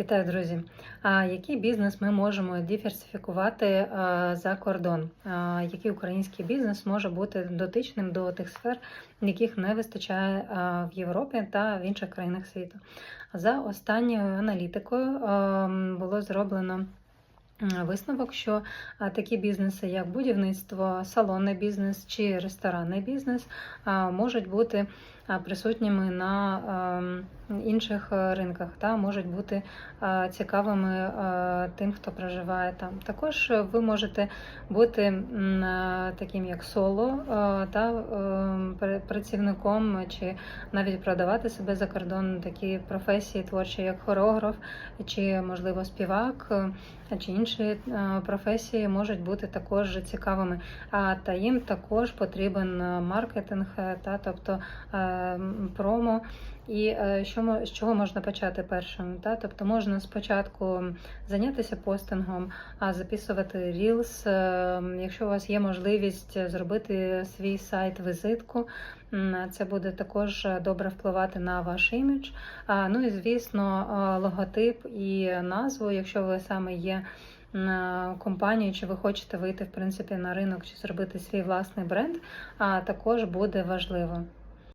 Вітаю, друзі! А який бізнес ми можемо диверсифікувати а, за кордон? А, який український бізнес може бути дотичним до тих сфер, яких не вистачає а, в Європі та в інших країнах світу? За останньою аналітикою а, було зроблено. Висновок, що такі бізнеси, як будівництво, салонний бізнес чи ресторанний бізнес, можуть бути присутніми на ем, інших е, ринках, та можуть бути е, цікавими е, тим, хто проживає там. Також е, ви можете бути е, таким як соло е, та е, працівником чи навіть продавати себе за кордон такі професії творчі, як хореограф, чи можливо співак, е, чи інші е, професії можуть бути також цікавими. А та їм також потрібен е, маркетинг, е, та тобто промо. І що з чого можна почати першим? Та? Тобто можна спочатку зайнятися постингом, а записувати е, якщо у вас є можливість зробити свій сайт-визитку, це буде також добре впливати на ваш імідж. Ну і звісно, логотип і назву, якщо ви саме є м, компанію, чи ви хочете вийти в принципі на ринок чи зробити свій власний бренд, а також буде важливо.